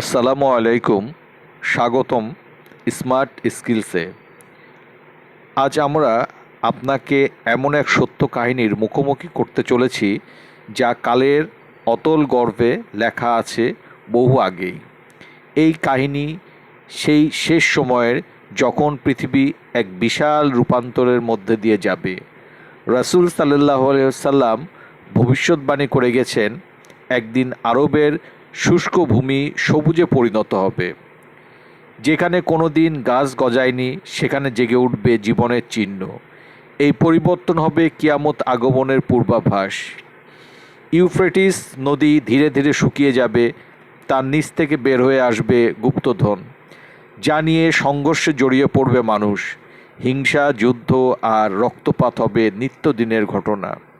আসসালামু আলাইকুম, স্বাগতম স্মার্ট স্কিলসে। আজ আমরা আপনাকে এমন এক সত্য কাহিনীর মুখোমুখি করতে চলেছি, যা কালের অতল গর্ভে লেখা আছে বহু আগেই। এই কাহিনী সেই শেষ সময়ের যখন পৃথিবী এক বিশাল রূপান্তরের মধ্যে দিয়ে যাবে। রাসূল সাল্লাহ সাল্লাম ভবিষ্যৎবাণী করে গেছেন, একদিন আরবের শুষ্ক ভূমি সবুজে পরিণত হবে। যেখানে কোনো দিন গাছ গজায়নি, সেখানে জেগে উঠবে জীবনের চিহ্ন। এই পরিবর্তন হবে কিয়ামত আগমনের পূর্বাভাস। ইউফ্রেটিস নদী ধীরে ধীরে শুকিয়ে যাবে, তার নিচ থেকে বের হয়ে আসবে গুপ্তধন, যা নিয়ে সংঘর্ষে জড়িয়ে পড়বে মানুষ। হিংসা, যুদ্ধ আর রক্তপাত হবে নিত্যদিনের ঘটনা।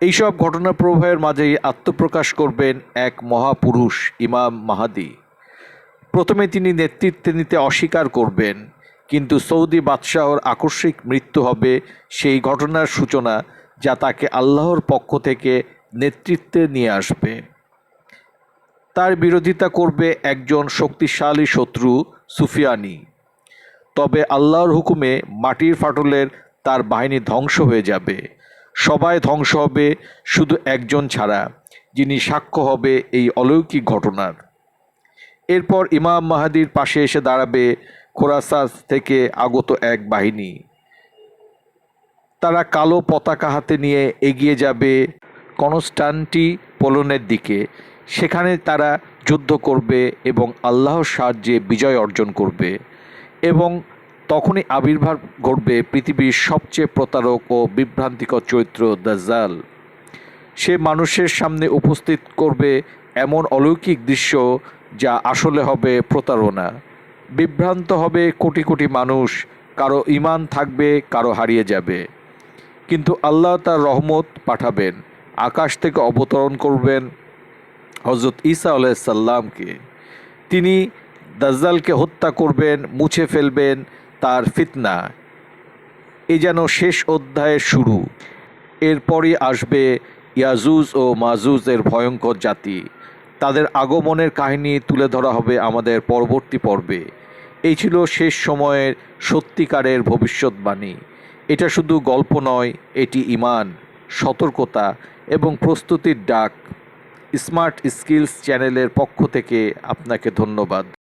এইসব ঘটনা প্রবাহের মাঝেই আত্মপ্রকাশ করবেন এক মহাপুরুষ, ইমাম মাহাদি। প্রথমে তিনি নেতৃত্বে নিতে অস্বীকার করবেন, কিন্তু সৌদি বাদশাহর আকস্মিক মৃত্যু হবে সেই ঘটনার সূচনা যা তাকে আল্লাহর পক্ষ থেকে নেতৃত্বে নিয়ে আসবে। তার বিরোধিতা করবে একজন শক্তিশালী শত্রু, সুফিয়ানি। তবে আল্লাহর হুকুমে মাটির ফাটলের তার বাহিনী ধ্বংস হয়ে যাবে। সবাই ধ্বংস হবে, শুধু একজন ছাড়া, যিনি সাক্ষ্য হবে এই অলৌকিক ঘটনার। এরপর ইমাম মাহাদির পাশে এসে দাঁড়াবে খোরাসাস থেকে আগত এক বাহিনী। তারা কালো পতাকা হাতে নিয়ে এগিয়ে যাবে কনস্টান্টি পোলনের দিকে। সেখানে তারা যুদ্ধ করবে এবং আল্লাহর সাহায্যে বিজয় অর্জন করবে এবং তখনই আবির্ভাব ঘটবে পৃথিবীর সবচেয়ে প্রতারক ও বিভ্রান্তিকর চরিত্র দাজ্জাল। সে মানুষের সামনে উপস্থিত করবে এমন অলৌকিক দৃশ্য যা আসলে হবে প্রতারণা। বিভ্রান্ত হবে কোটি কোটি মানুষ, কারও ইমান থাকবে, কারও হারিয়ে যাবে। কিন্তু আল্লাহ তার রহমত পাঠাবেন, আকাশ থেকে অবতরণ করবেন হজরত ঈসা আলাইসাল্লামকে তিনি দাজ্জালকে হত্যা করবেন, মুছে ফেলবেন তার ফিতনা। এ যেন শেষ অধ্যায়ের শুরু। এরপরই আসবে ইয়াজুজ ও মাজুজের ভয়ঙ্কর জাতি। তাদের আগমনের কাহিনী তুলে ধরা হবে আমাদের পরবর্তী পর্বে। এই ছিল শেষ সময়ের সত্যিকারের ভবিষ্যৎবাণী। এটা শুধু গল্প নয়, এটি ইমান, সতর্কতা এবং প্রস্তুতির ডাক। স্মার্ট স্কিলস চ্যানেলের পক্ষ থেকে আপনাকে ধন্যবাদ।